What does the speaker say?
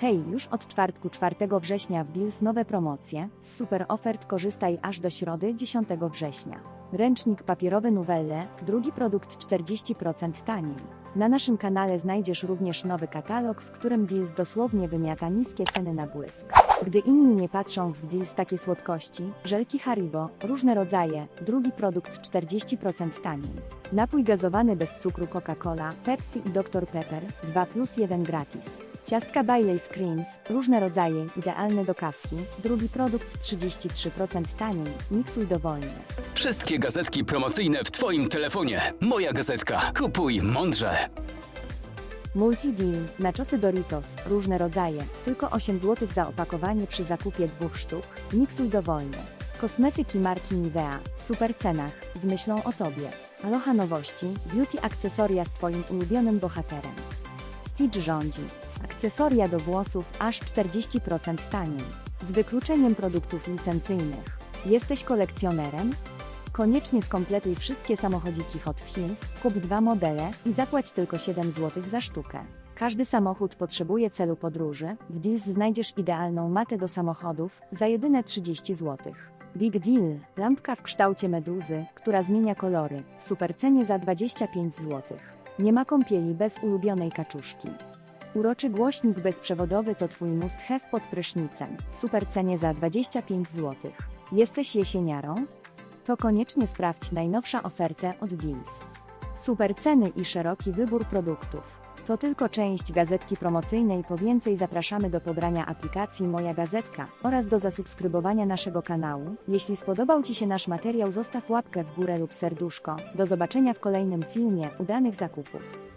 Hej, już od czwartku 4 września w Deals nowe promocje. Z super ofert korzystaj aż do środy 10 września. Ręcznik papierowy Nuvelle, drugi produkt 40% taniej. Na naszym kanale znajdziesz również nowy katalog, w którym Deals dosłownie wymiata niskie ceny na błysk. Gdy inni nie patrzą w Deals takie słodkości, żelki Haribo, różne rodzaje, drugi produkt 40% taniej. Napój gazowany bez cukru Coca-Cola, Pepsi i Dr Pepper, 2 plus 1 gratis. Ciastka Bailey's Creams, różne rodzaje, idealne do kawki, drugi produkt 33% taniej, miksuj dowolnie. Wszystkie gazetki promocyjne w Twoim telefonie. Moja gazetka. Kupuj mądrze. Multi-deal, naczosy Doritos, różne rodzaje, tylko 8 zł za opakowanie przy zakupie dwóch sztuk, miksuj dowolnie. Kosmetyki marki Nivea, w super cenach, z myślą o Tobie. Aloha nowości, beauty akcesoria z Twoim ulubionym bohaterem. Stitch rządzi. Akcesoria do włosów aż 40% taniej. Z wykluczeniem produktów licencyjnych. Jesteś kolekcjonerem? Koniecznie skompletuj wszystkie samochodziki Hot Wheels, kup dwa modele i zapłać tylko 7 zł za sztukę. Każdy samochód potrzebuje celu podróży. W Deals znajdziesz idealną matę do samochodów za jedyne 30 zł. Big Deal, lampka w kształcie meduzy, która zmienia kolory, w super cenie za 25 zł. Nie ma kąpieli bez ulubionej kaczuszki. Uroczy głośnik bezprzewodowy to Twój must have pod prysznicem, super cenie za 25 zł. Jesteś jesieniarą? To koniecznie sprawdź najnowsza ofertę od Deals. Super ceny i szeroki wybór produktów. To tylko część gazetki promocyjnej. Po więcej zapraszamy do pobrania aplikacji Moja Gazetka oraz do zasubskrybowania naszego kanału. Jeśli spodobał Ci się nasz materiał, zostaw łapkę w górę lub serduszko. Do zobaczenia w kolejnym filmie. Udanych zakupów.